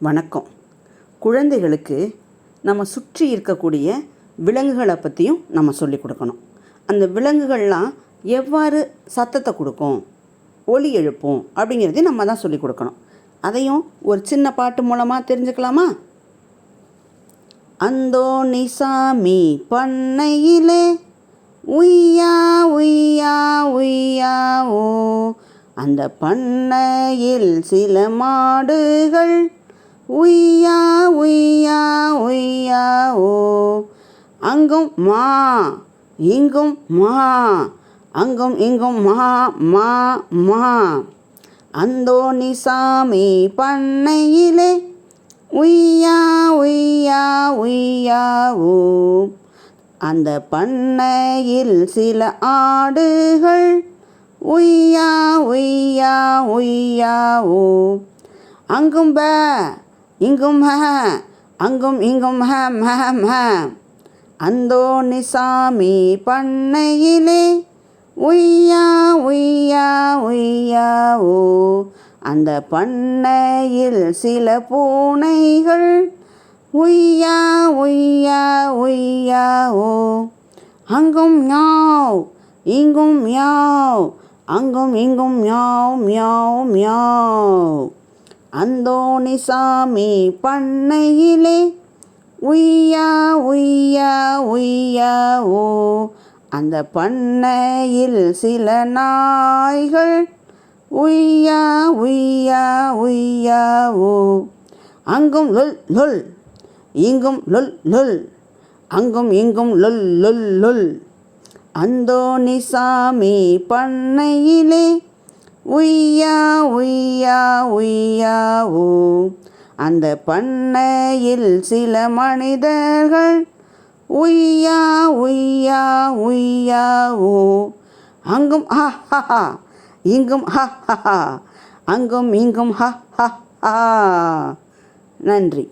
வணக்கம். குழந்தைகளுக்கு நம்ம சுற்றி இருக்கக்கூடிய விலங்குகளை பற்றியும் நம்ம சொல்லிக் கொடுக்கணும். அந்த விலங்குகள்லாம் எவ்வாறு சத்தத்தை கொடுக்கும்? ஒலி எழுப்பும் அப்படிங்கிறதையும் நம்ம தான் சொல்லிக் கொடுக்கணும். அதையும் ஒரு சின்ன பாட்டு மூலமாக தெரிஞ்சுக்கலாமா? அந்தோ நிசாமி பண்ணையிலே உய்யா உய்யா உய்யா ஓ அந்த பண்ணையில் சில மாடுகள் உய்யா உய்யா உய்யா ஓ. அங்கும் மா இங்கும் மா. அங்கும் இங்கும் மா மா மா. அந்தோணிசாமி பண்ணையிலே உய்யா உய்யா உய்யா ஓ. அந்த பண்ணையில் சில ஆடுகள் உய்யா உய்யா உய்யா ஓ. அங்கும் பே இங்கும் ஹ அங்கும் இங்கும் ஹ ம ம. பண்ணையிலே உய்யா உய்யா உய்யா ஓ அந்த பண்ணையில் சில பூனைகள் உய்யா உய்யா உய்யா ஓ அங்கும் யாவ் இங்கும் மியாவ் அங்கும் இங்கும் யாவ் மியாவ் மியாவ் அந்தோணிசாமி பண்ணையிலே உய்யா உய்யா உய்யா ஓ அந்த பண்ணையில் சில நாய்கள் உய்யா உய்யா உய்யா ஓ அங்கும் லொல் லொல் இங்கும் லொல் லொல் அங்கும் இங்கும் லொல் லொல் லொல் அந்தோணிசாமி பண்ணையிலே உய்யா உய்யா உய்யா ஓ அந்த பண்ணையில் சில மனிதர்கள் உய்யா உய்யா உய்யா ஓ அங்கும் ஹா ஹா ஹா. இங்கும் ஹா ஹா ஹா. அங்கும் இங்கும் ஹா ஹா ஹா. நன்றி.